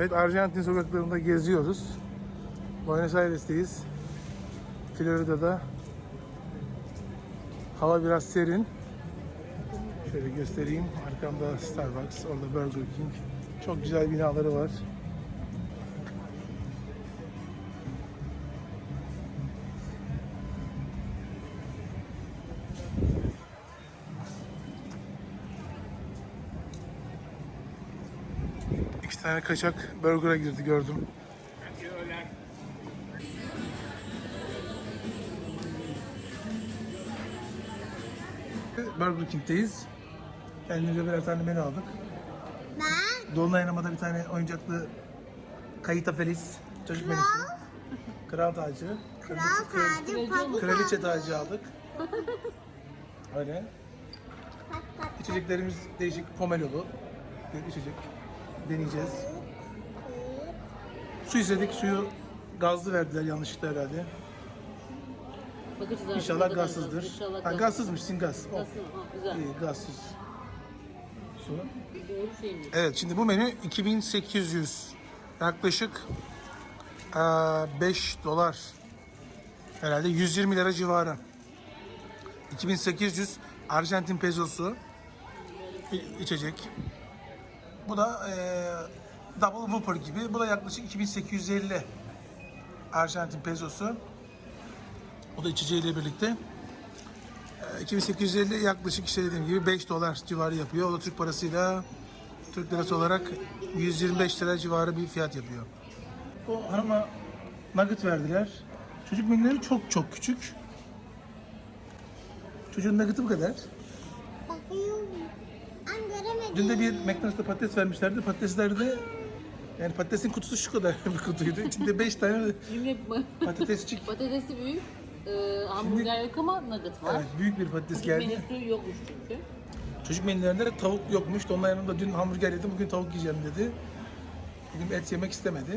Evet Arjantin sokaklarında geziyoruz. Buenos Aires'teyiz. Florida'da. Hava biraz serin. Şöyle göstereyim. Arkamda Starbucks, orada Burger King. Çok güzel binaları var. İki tane kaçak burger'a girdi gördüm. Burger King'deyiz. Kendimize birer tane menü aldık. Ben Dolunay bir tane oyuncaklı Kayita Feliz çocuk menüsü. Kral tacı. kral tacı pabuç Kraliçe tacı aldık. Öyle. İçeceklerimiz değişik pomelolu. Bir içecek. Deneyeceğiz. Su istedik. Suyu gazlı verdiler yanlışlıkla herhalde. Bakacağız artık. İnşallah ne kadar gazsızdır. gaz. İnşallah Ha, gaz. gazsızmış, singaz. Oh, Gazsız. Ha, güzel. iyi, gazsız. Su. Doğru şey mi? Evet şimdi bu menü 2800 yaklaşık eee, 5 dolar herhalde 120 lira civarı. 2800 Arjantin pezosu i- içecek. Bu da eee, double whopper gibi. Bu da yaklaşık 2850 Arjantin pezosu. O da içeceğiyle birlikte. Eee, 2850 yaklaşık işte dediğim gibi 5 dolar civarı yapıyor. O da Türk parasıyla Türk lirası olarak 125 lira civarı bir fiyat yapıyor. O hanıma nugget verdiler. Çocuk menüleri çok çok küçük. Çocuğun nuggetı bu kadar. bakıyorum. Dün de bir McDonald's'ta patates vermişlerdi. Patatesler de yani patatesin kutusu şu kadar bir kutuydu. İçinde 5 tane Yine patatesçik. patatesi büyük. E, hamburger yok ama nugget var. Evet, büyük bir patates geldi. Menüsü yokmuş çünkü. Çocuk menülerinde de tavuk yokmuş. Onun yanında dün hamburger yedim, bugün tavuk yiyeceğim dedi. Bugün et yemek istemedi.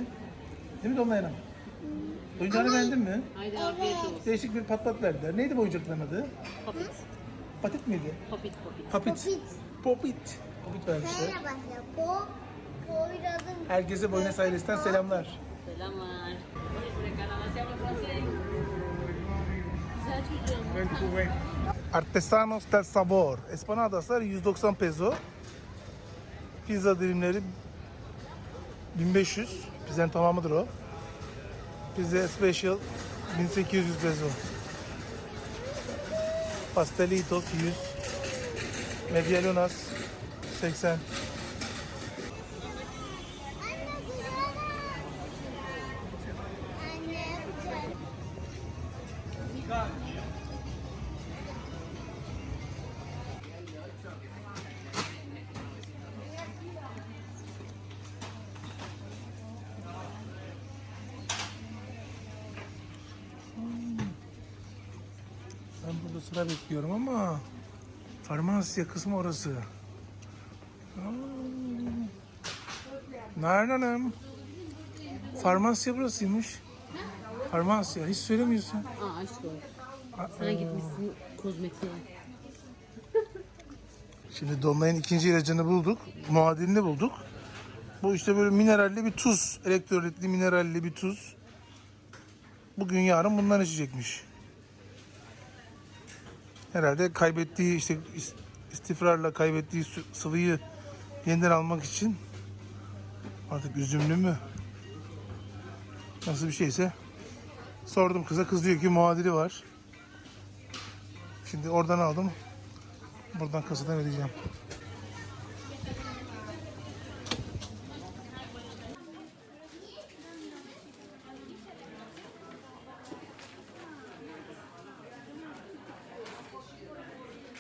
Değil mi Dolunay Hanım? Oyuncağını beğendin mi? Haydi afiyet olsun. Değişik bir patlat verdiler. Neydi bu oyuncakların adı? Papit. Patit miydi? Papit papit. Papit. Popit. Popit. Şöyle başla. Po. Poyraz'ın. Herkese Buenos Aires'ten selamlar. Selamlar. Artesanos del Sabor. Espanadaslar 190 peso. Pizza dilimleri 1500. Pizzanın tamamıdır o. Pizza Special 1800 peso. Pastelitos 100. Medialunas 80. Anne güzel. Anne güzel. Ben burada sıra bekliyorum ama farmasya kısmı orası. Narin Hanım. Farmasya burasıymış. Farmasya. Hiç söylemiyorsun. Aa aşk olsun. Sen gitmişsin kozmetiğe. Şimdi Dolunay'ın ikinci ilacını bulduk. Muadilini bulduk. Bu işte böyle mineralli bir tuz. Elektrolitli mineralli bir tuz. Bugün yarın bundan içecekmiş. Herhalde kaybettiği işte is- istifrarla kaybettiği sıvıyı yeniden almak için artık üzümlü mü? Nasıl bir şeyse sordum kıza. Kız diyor ki muadili var. Şimdi oradan aldım. Buradan kasadan ödeyeceğim.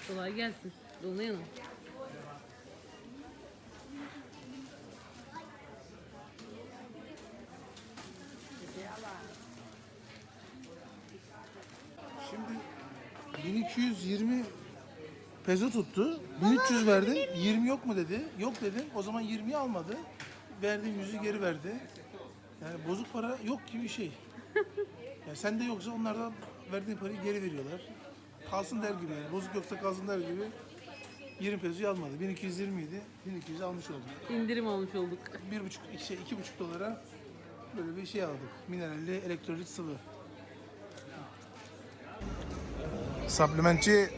Kolay gelsin. Dolunay. Şimdi 1220 peso tuttu. 1300 verdim. 20 yok mu dedi. Yok dedim. O zaman 20'yi almadı. Verdiğim yüzü geri verdi. Yani bozuk para yok gibi bir şey. Yani sende yoksa onlardan verdiğin parayı geri veriyorlar. Kalsın der gibi yani. Bozuk yoksa kalsın der gibi. 20 pesoyu almadı. 1220 idi. 1200 almış olduk. İndirim almış olduk. Bir buçuk, iki, şey, iki buçuk dolara böyle bir şey aldık. Mineralli elektrolit sıvı. Supplementary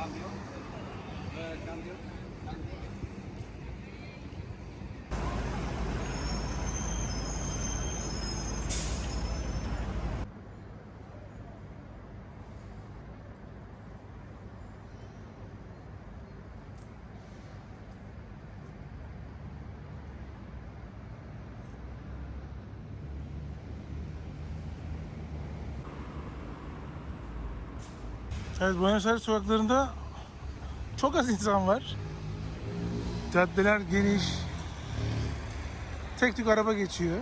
Cambio. Cambio. Evet Buenos Aires sokaklarında çok az insan var. Caddeler geniş. Tek tük araba geçiyor.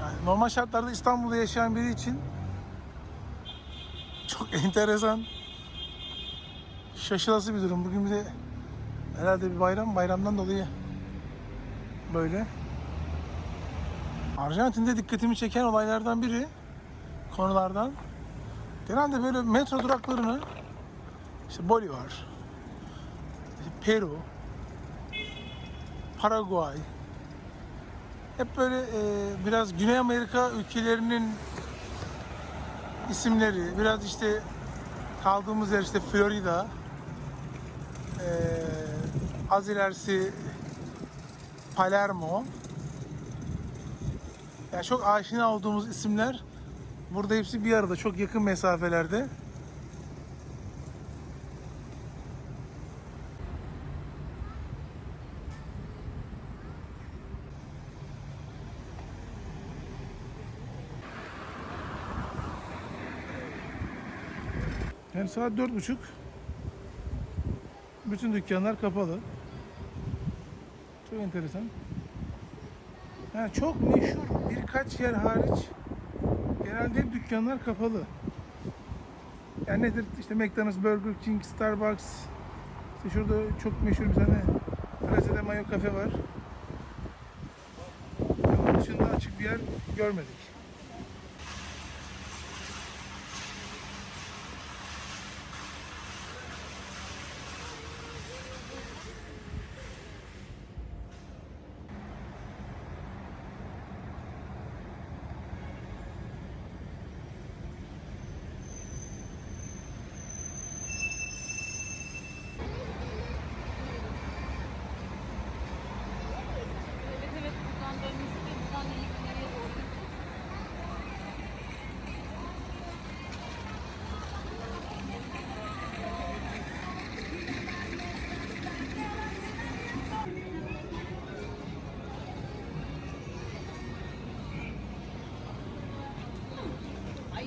Yani normal şartlarda İstanbul'da yaşayan biri için çok enteresan şaşılası bir durum. Bugün bir de Herhalde bir bayram, bayramdan dolayı böyle. Arjantin'de dikkatimi çeken olaylardan biri, konulardan, genelde böyle metro duraklarını, işte Bolivar, Peru, Paraguay, hep böyle e, biraz Güney Amerika ülkelerinin isimleri, biraz işte kaldığımız yer işte Florida, ee, az ilerisi Palermo. Yani çok aşina olduğumuz isimler burada hepsi bir arada çok yakın mesafelerde. Yani saat dört buçuk. Bütün dükkanlar kapalı. Çok enteresan. Yani çok meşhur birkaç yer hariç genelde dükkanlar kapalı. Yani nedir? İşte McDonald's, Burger King, Starbucks. İşte şurada çok meşhur bir tane Plaza Mayo kafe var. Onun dışında açık bir yer görmedik.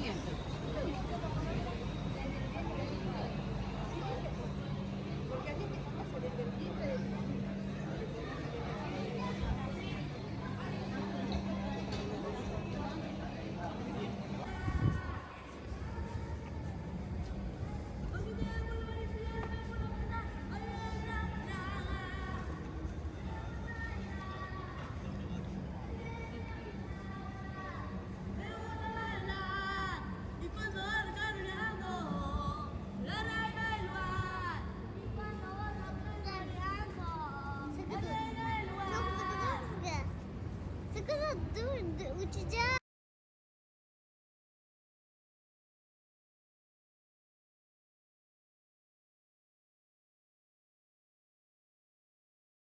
saying. 姐姐